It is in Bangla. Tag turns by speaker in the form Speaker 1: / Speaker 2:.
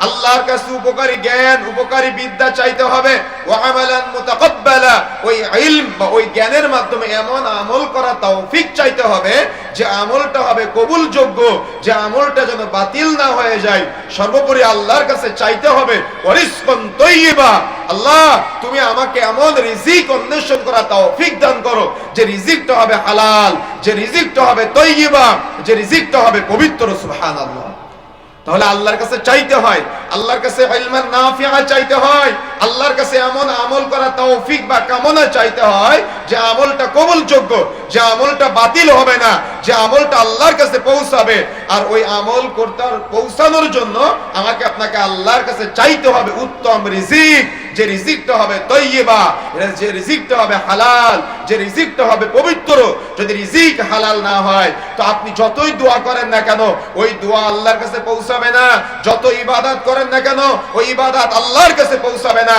Speaker 1: আল্লাহর কাছে উপকারী জ্ঞান উপকারী বিদ্যা চাইতে হবে ওই ইলম বা ওই জ্ঞানের মাধ্যমে এমন আমল করা তৌফিক চাইতে হবে যে আমলটা হবে কবুলযোগ্য, যে আমলটা যেন বাতিল না হয়ে যায়, সর্বোপরি আল্লাহর কাছে চাইতে হবে আল্লাহ, তুমি আমাকে এমন রিজিক অন্বেষণ করা তৌফিক দান করো, যে রিজিকটা হবে হালাল, যে রিজিকটা হবে তৈয়িবা, যে রিজিকটা হবে পবিত্র, সুবহানাল্লাহ। তাহলে আল্লাহর কাছে চাইতে হয়, আল্লাহর কাছে চাইতে হয়, আল্লাহর কাছে এমন আমল করা তৌফিক বা কামনা চাইতে হয়, যে আমলটা কবুলযোগ্য, যে আমলটা বাতিল হবে না যে আমলটা আল্লাহর কাছে পৌঁছাবে আর ওই আমল করতে পৌঁছানোর জন্য আমাকে আপনাকে আল্লাহর কাছে চাইতে হবে উত্তম রিজিক। যে রিজিকটা হবে তৈয়বা যে রিজিকটা হবে হালাল, যে রিজিকটা হবে পবিত্র, যদি রিজিক হালাল না হয়, তো আপনি যতই দোয়া করেন না কেন, ওই দোয়া আল্লাহর কাছে পৌঁছাবে না। যত ইবাদত করেন না কেন, ওই ইবাদত আল্লাহর কাছে পৌঁছাবে না।